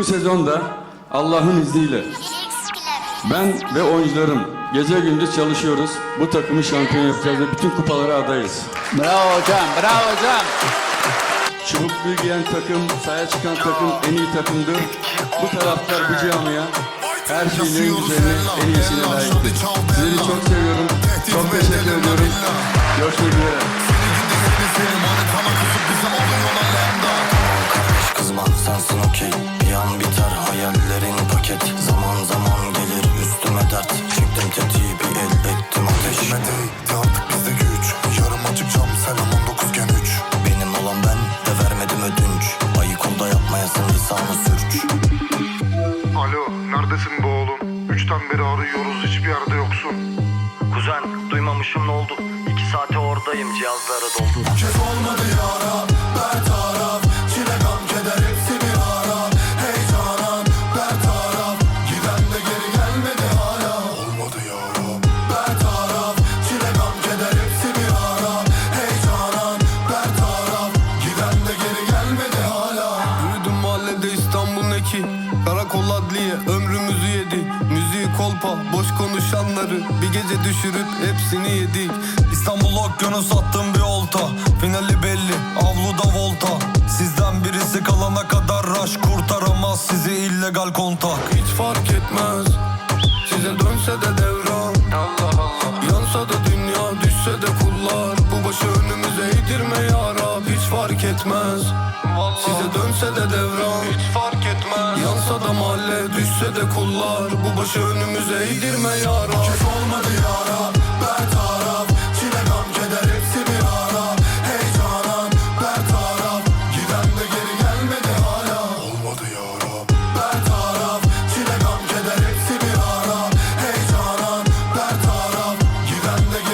Bu sezonda Allah'ın izniyle ben ve oyuncularım gece gündüz çalışıyoruz. Bu takımı şampiyon yapacağız ve bütün kupalara adayız. Bravo hocam, bravo hocam. Çubukluğu giyen takım, sahaya çıkan takım en iyi takımdır. Bu taraftar bu camiye her şeyin en güzelini, en iyisine layıktır. Sizleri çok seviyorum. Çok teşekkür ediyorum. Görüşmek üzere. Sensin okey. Bir an biter hayallerin paket. Zaman zaman gelir üstüme dert. Çektim tetiği bir el ettim ateş. Hikmete artık bizde güç? Yarım açık cam selam 19 gen 3 Benim olan ben de vermedim ödünç. Ayık ol da yapmayasın lisanı sürç. Alo neredesin be oğlum? Üçten beri arıyoruz hiçbir yerde yoksun. Kuzen duymamışım ne oldu? İki saate oradayım cihazlara doldu Kez olmadı yara bertaraf konuşanları Bir gece düşürüp hepsini yedik. İstanbul okyanus attım bir olta Finali belli avluda volta. Sizden birisi kalana kadar rush Kurtaramaz sizi illegal kontak. Hiç fark etmez Size dönse de devran. Allah Allah Yansa da dünya düşse de kullar. Bu başı önümüze eğdirme ya Rab. Hiç fark etmez Size dönse de devran. Hiç fark etmez Yansa da mahalle düşse de kullar. Bu başı önümüze eğdirme yara. Kes olmadı yara bertaraf. Çile gam keder hepsi bir ara. Heyecanan bertaraf. Giden de geri gelmedi hala. Olmadı yara bertaraf. Çile gam keder hepsi bir ara. Heyecanan bertaraf. Giden de geri